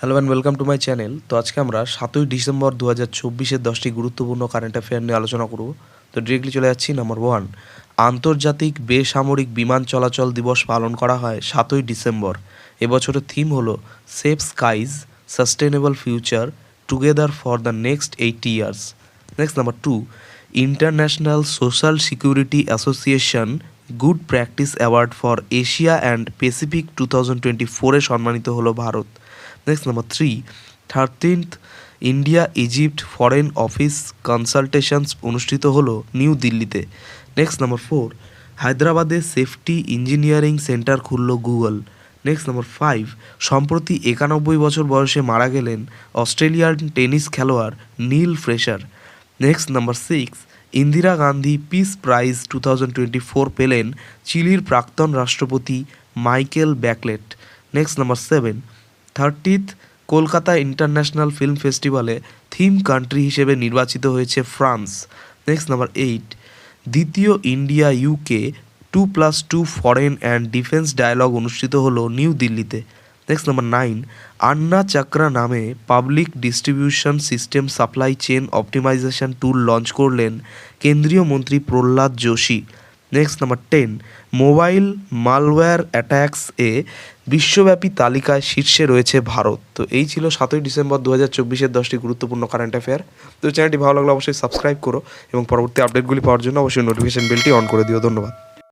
Hello and welcome to my channel তো আজকে আমরা সাতই ডিসেম্বর দু হাজার চব্বিশের দশটি গুরুত্বপূর্ণ কারেন্ট অ্যাফেয়ার নিয়ে আলোচনা করব। তো ডিরেক্টলি চলে যাচ্ছি নাম্বার ওয়ান আন্তর্জাতিক বেসামরিক বিমান চলাচল দিবস পালন করা হয় সাতই ডিসেম্বর। এবছরের থিম হলো safe skies sustainable future together for the next eighty years next number two international social security association good practice award for Asia and Pacific two thousand twenty ফোরে সম্মানিত হলো Bharat. Next number three thirteenth India Egypt foreign office consultations অনুষ্ঠিত হলো new দিল্লিতে। Next number four হায়দ্রাবাদে safety engineering centre খুলল Google. Next number five সম্প্রতি একানব্বই বছর বয়সে মারা গেলেন অস্ট্রেলিয়ান টেনিস খেলোয়াড় Neil Fraser. Next number six Indira Gandhi peace prize two পেলেন চিলির প্রাক্তন রাষ্ট্রপতি Michael Bachelet. Next, number seven. Thirtieth, Kolkata international film ফেস্টিভ্যালে থিম কান্ট্রি হিসেবে নির্বাচিত হয়েছে ফ্রান্স। Next, number eight. দ্বিতীয় India UK two plus two foreign and defence dialogue অনুষ্ঠিত হলো নিউ দিল্লিতে। Next number nine Anna Chakra নামে public distribution system supply chain optimisation tool launch করলেন কেন্দ্রীয় মন্ত্রী Prahlad Joshi. Next number ten mobile malware attacks এ বিশ্বব্যাপী তালিকায় শীর্ষে রয়েছে ভারত। তো এই ছিল সাতই ডিসেম্বর দু হাজার চব্বিশের দশটি গুরুত্বপূর্ণ কারেন্ট অ্যাফেয়ার তো চ্যানেলটি ভালো লাগলে অবশ্যই সাবস্ক্রাইব করো এবং পরবর্তী আপডেটগুলি পাওয়ার জন্য অবশ্যই নোটিফিকেশন বেলটি অন করে দিও। ধন্যবাদ।